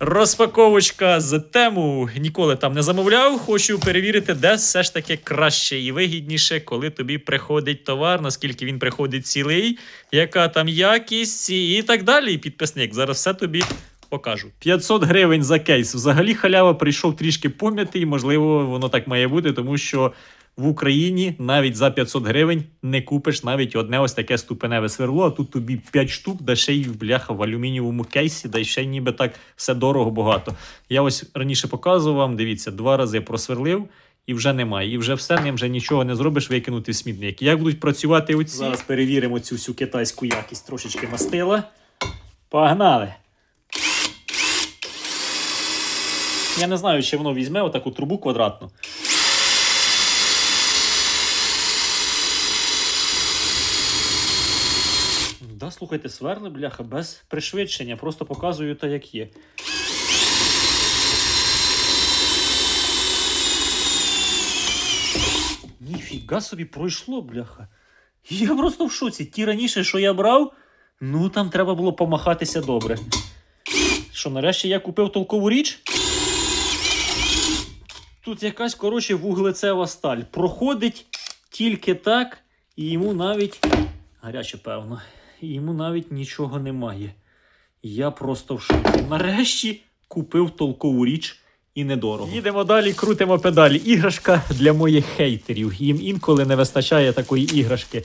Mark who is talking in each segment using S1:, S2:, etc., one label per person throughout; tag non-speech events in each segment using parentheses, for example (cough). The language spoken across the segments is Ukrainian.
S1: Розпаковочка з тему ніколи там не замовляв. Хочу перевірити, де все ж таки краще і вигідніше, коли тобі приходить товар, наскільки він приходить цілий, яка там якість і так далі. Підписник. Зараз все тобі покажу. 500 гривень за кейс. Взагалі халява прийшов трішки пом'ятий. Можливо, воно так має бути, тому що. В Україні навіть за 500 гривень не купиш навіть одне ось таке ступеневе сверло, а тут тобі 5 штук, да ще й бляха в алюмінієвому кейсі, да ще ніби так все дорого багато. Я ось раніше показував вам, дивіться, два рази просверлив і вже немає. І вже все, ним вже нічого не зробиш, викинути в смітник. Як будуть працювати оці? Зараз перевіримо цю всю китайську якість, трошечки мастила. Погнали! Я не знаю, чи воно візьме отаку трубу квадратну. Да, слухайте, сверли, бляха, без пришвидшення, просто показую те, як є. Ніфіга собі пройшло, бляха. Я просто в шоці. Ті раніше, що я брав, ну там треба було помахатися добре. Що, нарешті я купив толкову річ? Тут якась, коротше, вуглецева сталь. Проходить тільки так, і йому навіть. Гаряче, певно. Йому навіть нічого немає. Я просто в шоці. Нарешті купив толкову річ і недорого. Їдемо далі, крутимо педалі. Іграшка для моїх хейтерів. Їм інколи не вистачає такої іграшки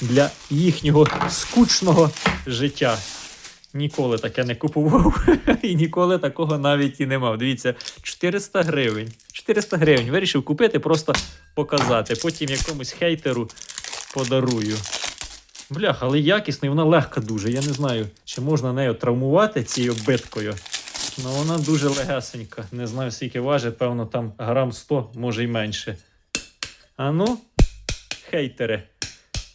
S1: для їхнього скучного життя. Ніколи таке не купував (laughs) і ніколи такого навіть і не мав. Дивіться, 400 гривень. 400 гривень. Вирішив купити, просто показати. Потім якомусь хейтеру подарую. Бляха, але якісний, вона легка дуже. Я не знаю, чи можна нею травмувати цією биткою. Ну вона дуже легесенька. Не знаю, скільки важить, певно, там грам 100, може й менше. А ну, хейтери.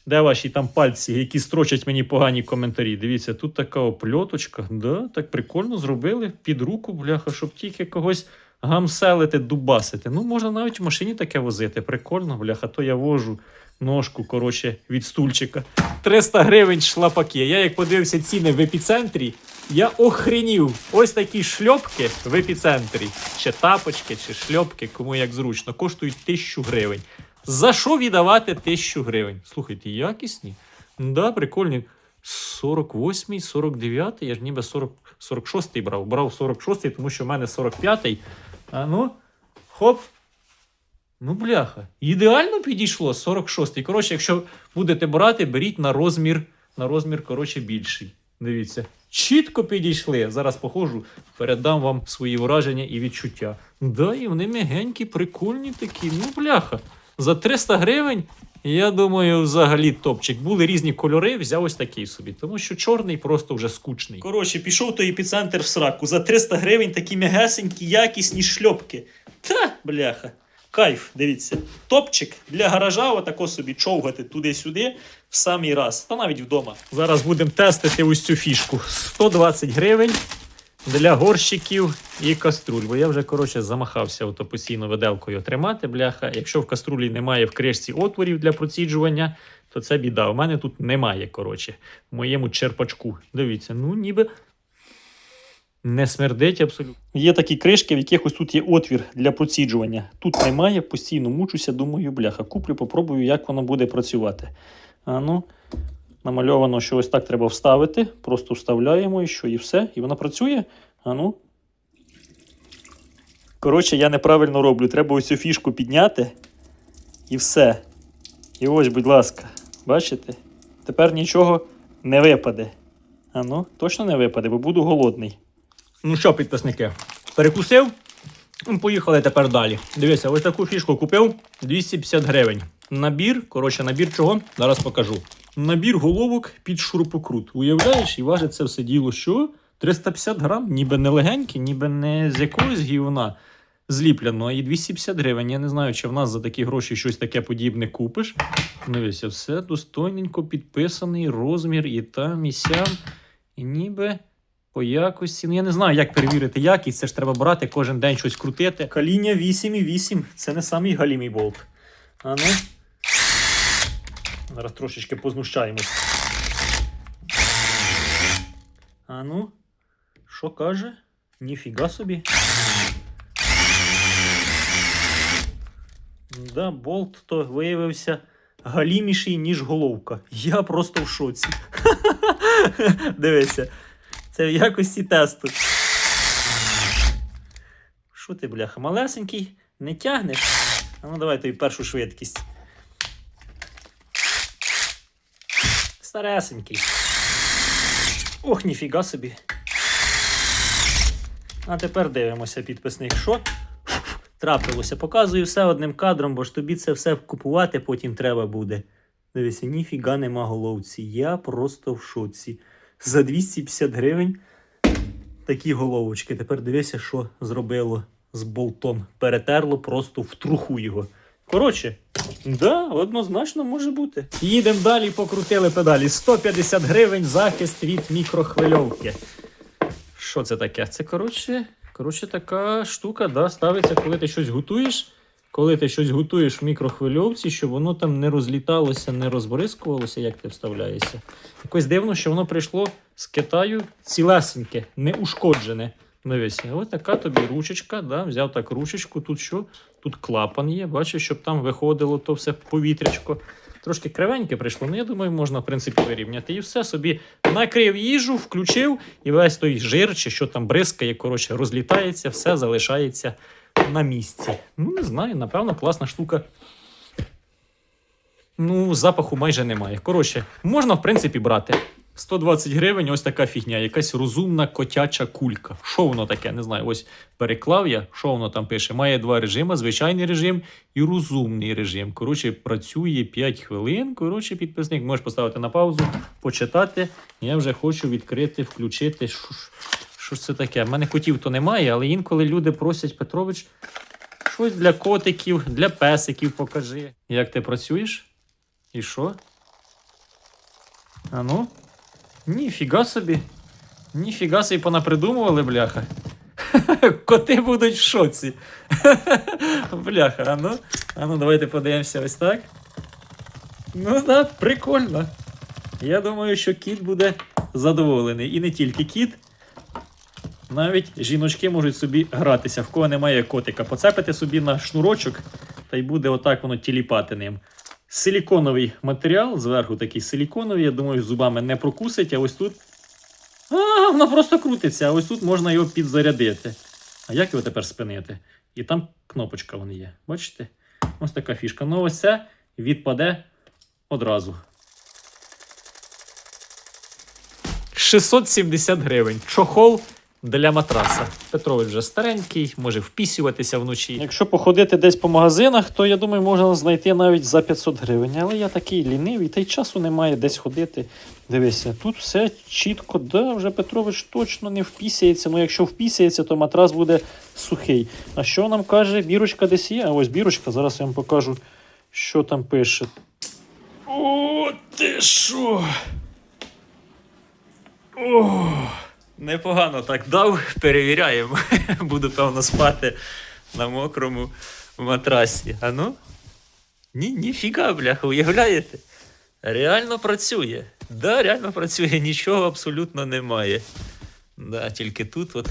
S1: Де ваші там пальці, які строчать мені погані коментарі? Дивіться, тут така опльоточка. Да, так прикольно зробили під руку, бляха, щоб тільки когось гамселити, дубасити. Ну, можна навіть в машині таке возити. Прикольно, бляха, то я вожу ножку, коротше, від стульчика. 300 гривень шлапаки. Я як подивився ціни в епіцентрі, я охренів. Ось такі шльопки в епіцентрі. Чи тапочки, чи шльопки, кому як зручно, коштують 1000 гривень. За що віддавати 1000 гривень? Слухайте, якісні? Да, прикольні. 48-й, 49-й, я ж ніби 40, 46-й брав. Брав 46-й, тому що в мене 45-й. А ну, хоп. Ну, бляха. Ідеально підійшло 46-й. Коротше, якщо будете брати, беріть на розмір, на розмір, коротше, більший. Дивіться. Чітко підійшли. Зараз походжу, передам вам свої враження і відчуття. Да, і вони м'ягенькі, прикольні такі. Ну, бляха. За 300 гривень, я думаю, взагалі топчик. Були різні кольори, взяв ось такий собі, тому що чорний просто вже скучний. Коротше, пішов той епіцентр в сраку. За 300 гривень такі м'ягесенькі, якісні шльопки. Та, бляха. Кайф, дивіться. Топчик для гаража, отако собі човгати туди-сюди в самий раз. Та навіть вдома. Зараз будемо тестити ось цю фішку. 120 гривень для горщиків і каструль. Бо я вже, коротше, замахався ото постійно виделкою тримати, бляха. Якщо в каструлі немає в кришці отворів для проціджування, то це біда. У мене тут немає, коротше, в моєму черпачку. Дивіться, ну ніби. Не смердить абсолютно. Є такі кришки, в яких ось тут є отвір для проціджування. Тут немає, постійно мучуся, думаю, бляха. Куплю, попробую, як воно буде працювати. А ну, намальовано, що ось так треба вставити. Просто вставляємо і що, і все. І вона працює. А ну. Коротше, я неправильно роблю. Треба ось цю фішку підняти. І все. І ось, будь ласка, бачите? Тепер нічого не випаде. А ну, точно не випаде, бо буду голодний. Ну що, підписники, перекусив? Ну, Поїхали тепер далі. Дивіться, ось таку фішку купив 250 гривень. Набір, коротше, набір чого? Зараз покажу. Набір головок під шурупокрут. Уявляєш, і важить це все діло, що 350 грам, ніби не легеньке, ніби не з якогось гівна зліплено, і 250 гривень. Я не знаю, чи в нас за такі гроші щось таке подібне купиш. Дивіться, все достойненько підписаний, розмір і там, і сям. І ніби по якості. Ну, я не знаю, як перевірити якість. Це ж треба брати кожен день щось крутити. Каління 8,8. Це не самий галімий болт. А ну. Зараз трошечки познущаємось. А ну. Що каже? Ніфіга собі. Да, болт то виявився галіміший, ніж головка. Я просто в шоці. (laughs) Дивися. Це в якості тесту. Що ти, бляха, малесенький? Не тягнеш? А ну давай тобі першу швидкість. Старесенький. Ох, ніфіга собі. А тепер дивимося, підписник, що трапилося. Показую все одним кадром, бо ж тобі це все купувати потім треба буде. Дивися, ніфіга нема головці. Я просто в шоці. За 250 гривень такі головочки. Тепер дивися, що зробило з болтом. Перетерло просто в труху його. Коротше, да, однозначно може бути. Їдемо далі, покрутили педалі. 150 гривень захист від мікрохвильовки. Що це таке? Це коротше, коротше така штука, да, ставиться, коли ти щось готуєш. Коли ти щось готуєш в мікрохвильовці, щоб воно там не розліталося, не розбризкувалося, як ти вставляєшся. Якось дивно, що воно прийшло з Китаю цілесеньке, неушкоджене. Дивися, ось така тобі ручечка, да, взяв так ручечку, тут що? Тут клапан є, бачиш, щоб там виходило то все повітрячко. Трошки кривеньке прийшло, ну я думаю, можна в принципі вирівняти. І все собі накрив їжу, включив, і весь той жир, чи що там бризкає, коротше, розлітається, все залишається на місці. Ну, не знаю, напевно, класна штука. Ну, запаху майже немає. Коротше, можна, в принципі, брати. 120 гривень, ось така фігня, якась розумна котяча кулька. Що воно таке? Не знаю. Ось переклав я, що воно там пише. Має два режими: звичайний режим і розумний режим. Коротше, працює 5 хвилин. Коротше, підписник, можеш поставити на паузу, почитати. Я вже хочу відкрити, включити. Що ж- це таке? В мене котів то немає, але інколи люди просять Петрович, щось для котиків, для песиків покажи. Як ти працюєш? І що? А ну? Ніфіга собі. Ніфіга собі понапридумували, бляха. (laughs) Коти будуть в шоці. (laughs) Бляха, а ну, а ну давайте подивимося ось так. Ну так, прикольно. Я думаю, що кіт буде задоволений. І не тільки кіт. Навіть жіночки можуть собі гратися, в кого немає котика. Поцепити собі на шнурочок, та й буде отак воно тіліпати ним. Силіконовий матеріал, зверху такий силіконовий, я думаю, зубами не прокусить, а ось тут. А, воно просто крутиться, а ось тут можна його підзарядити. А як його тепер спинити? І там кнопочка вон є. Бачите? Ось така фішка. Ну, ось це відпаде одразу. 670 гривень. Чохол для матраса. Петрович вже старенький, може впісюватися вночі. Якщо походити десь по магазинах, то я думаю, можна знайти навіть за 500 гривень. Але я такий лінивий, та й часу немає десь ходити. Дивися, тут все чітко, да, вже Петрович точно не впісяється. Ну, якщо впісяється, то матрас буде сухий. А що нам каже, бірочка десь є? А ось бірочка, зараз я вам покажу, що там пише. О, ти що? О, непогано так дав, перевіряємо. (laughs) Буду, певно, спати на мокрому матрасі. А ну? Ні, ніфіга, бляха, уявляєте? Реально працює. Да, реально працює, нічого абсолютно немає. Да, тільки тут, от,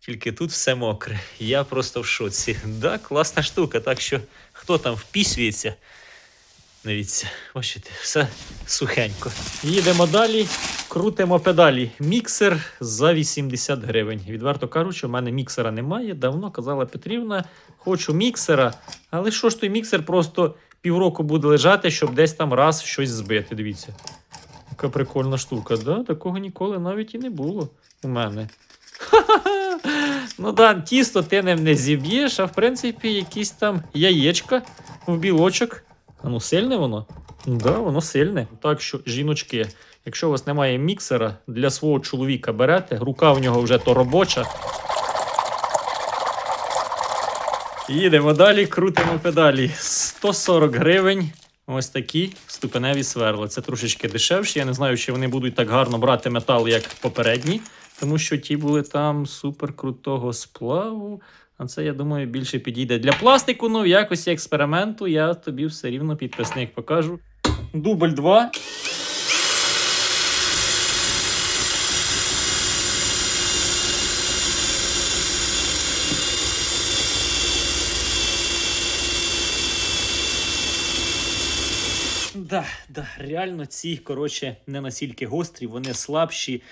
S1: тільки тут все мокре. Я просто в шоці. Да, класна штука. Так що хто там впісюється, Дивіться, бачите, все сухенько. Їдемо далі, крутимо педалі. Міксер за 80 гривень. Відверто кажучи, у мене міксера немає. Давно казала Петрівна, хочу міксера. Але що ж той міксер просто півроку буде лежати, щоб десь там раз щось збити. Дивіться. Яка прикольна штука. Да? Такого ніколи навіть і не було у мене. Ха-ха-ха. Ну да, тісто ти ним не зіб'єш, а в принципі, якісь там яєчка в білочок. А ну сильне воно? Да, воно сильне. Так що, жіночки, якщо у вас немає міксера, для свого чоловіка берете, рука в нього вже то робоча. Їдемо далі, крутимо педалі. 140 гривень. Ось такі ступеневі сверла. Це трошечки дешевші. Я не знаю, чи вони будуть так гарно брати метал, як попередні, тому що ті були там супер крутого сплаву. А це, я думаю, більше підійде для пластику. Ну, в якості експерименту я тобі все рівно підписник покажу дубль 2. Да, да, реально ці, коротше, не настільки гострі, вони слабші.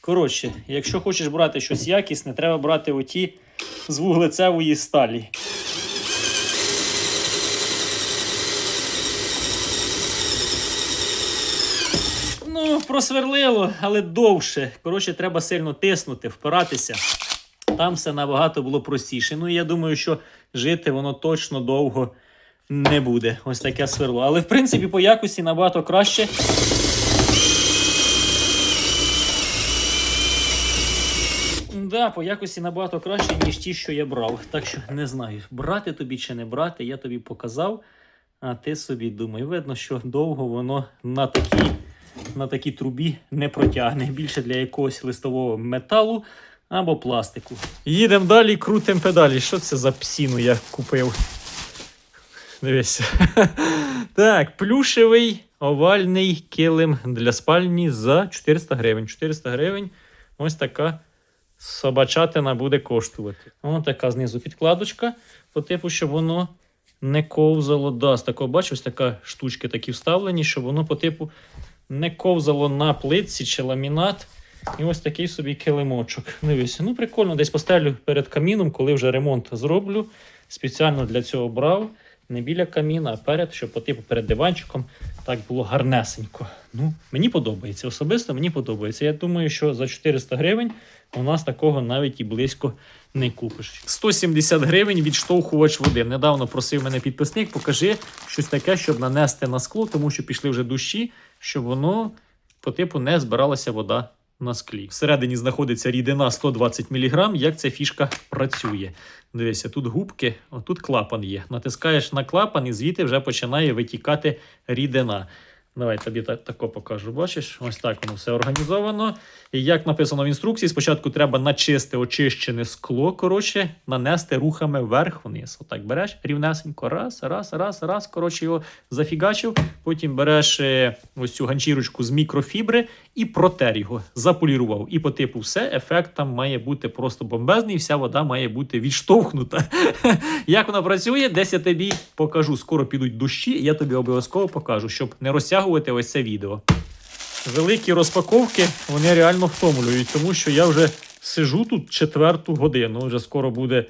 S1: Коротше, якщо хочеш брати щось якісне, треба брати оті з вуглецевої сталі. Просверлило, але довше. Коротше, треба сильно тиснути, впиратися. Там все набагато було простіше. Ну, я думаю, що жити воно точно довго не буде. Ось таке сверло. Але в принципі по якості набагато краще. Да, по якості набагато краще, ніж ті, що я брав. Так що не знаю, брати тобі чи не брати, я тобі показав. А ти собі думай. Видно, що довго воно на такій, на такій трубі не протягне. Більше для якогось листового металу або пластику. Їдемо далі, крутимо педалі. Що це за псіну я купив? Дивися. (laughs) так, плюшевий овальний килим для спальні за 400 гривень. 400 гривень. Ось така собачатина буде коштувати. Ось така знизу підкладочка, по типу, щоб воно не ковзало. Да, з такого бачиш, ось така штучки такі вставлені, щоб воно по типу не ковзало на плитці чи ламінат. І ось такий собі килимочок. Дивися, ну прикольно, десь поставлю перед каміном, коли вже ремонт зроблю. Спеціально для цього брав. Не біля каміна, а перед, щоб по типу перед диванчиком так було гарнесенько. Ну, мені подобається. Особисто мені подобається. Я думаю, що за 400 гривень у нас такого навіть і близько не купиш. 170 гривень відштовхувач води. Недавно просив мене підписник, покажи щось таке, щоб нанести на скло, тому що пішли вже дощі, щоб воно по типу не збиралася вода на склі. Всередині знаходиться рідина 120 мг. Як ця фішка працює? Дивися, тут губки, отут клапан є. Натискаєш на клапан, і звідти вже починає витікати рідина. Давай тобі так, тако покажу. Бачиш, ось так воно все організовано. І як написано в інструкції, спочатку треба на чисте очищене скло, коротше, нанести рухами вверх-вниз. Отак береш рівнесенько, раз, раз, раз, раз. Коротше, його зафігачив. Потім береш е, ось цю ганчірочку з мікрофібри і протер його, заполірував. І по типу все, ефект там має бути просто бомбезний, вся вода має бути відштовхнута. (laughs) Як вона працює, десь я тобі покажу. Скоро підуть дощі, я тобі обов'язково покажу, щоб не розтягувати ось це відео. Великі розпаковки вони реально втомлюють, тому що я вже сижу тут четверту годину. Вже скоро буде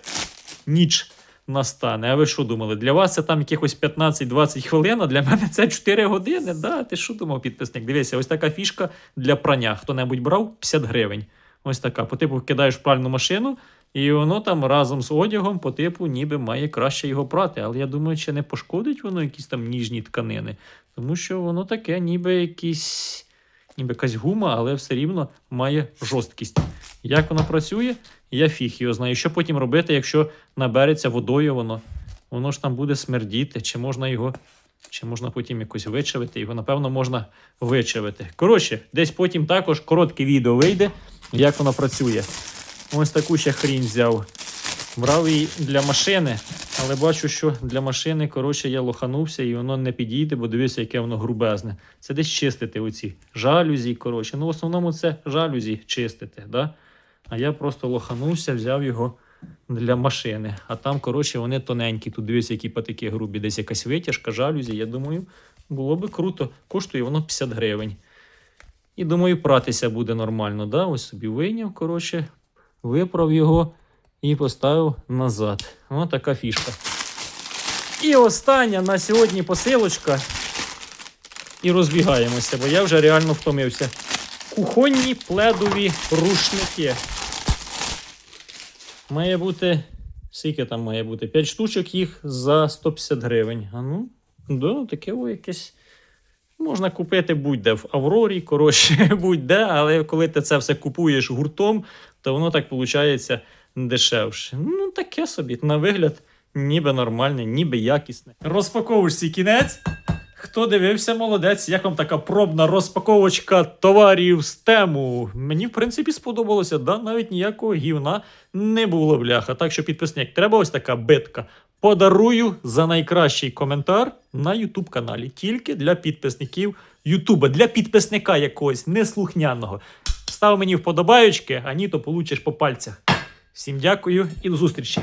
S1: ніч настане. А ви що думали? Для вас це там якихось 15-20 хвилин, а для мене це 4 години. Да, ти що думав, підписник? Дивися, ось така фішка для прання. Хто-небудь брав 50 гривень. Ось така. По типу кидаєш в пральну машину, і воно там разом з одягом, по типу, ніби має краще його прати. Але я думаю, чи не пошкодить воно якісь там ніжні тканини. Тому що воно таке, ніби якісь, ніби якась гума, але все рівно має жорсткість. Як воно працює, я фіг його знаю. Що потім робити, якщо набереться водою воно? Воно ж там буде смердіти, чи можна його. Чи можна потім якось вичавити? Його, напевно, можна вичавити. Коротше, десь потім також коротке відео вийде, як воно працює. Ось таку ще хрінь взяв. Брав її для машини, але бачу, що для машини, коротше, я лоханувся і воно не підійде, бо дивися, яке воно грубезне. Це десь чистити оці жалюзі, коротше. Ну, в основному це жалюзі чистити, да? А я просто лоханувся, взяв його для машини. А там, коротше, вони тоненькі. Тут дивися, які патики грубі. Десь якась витяжка, жалюзі. Я думаю, було би круто. Коштує воно 50 гривень. І думаю, пратися буде нормально. Да? Ось собі вийняв, коротше, виправ його і поставив назад. Ось така фішка. І остання на сьогодні посилочка. І розбігаємося, бо я вже реально втомився. Кухонні пледові рушники. Має бути. Скільки там має бути? 5 штучок їх за 150 гривень. А ну, да, таке о якесь. Можна купити будь-де в Аврорі, коротше, (laughs) будь-де, але коли ти це все купуєш гуртом, то воно так виходить дешевше. Ну, таке собі, на вигляд, ніби нормальне, ніби якісне. Розпаковочці кінець. Хто дивився, молодець, як вам така пробна розпаковочка товарів з тему? Мені, в принципі, сподобалося, да, навіть ніякого гівна не було бляха. Так що, підписник, треба ось така битка. Подарую за найкращий коментар на YouTube каналі. Тільки для підписників Ютуба, для підписника якогось неслухняного. Став мені вподобаючки, а ні, то получиш по пальцях. Всім дякую і до зустрічі!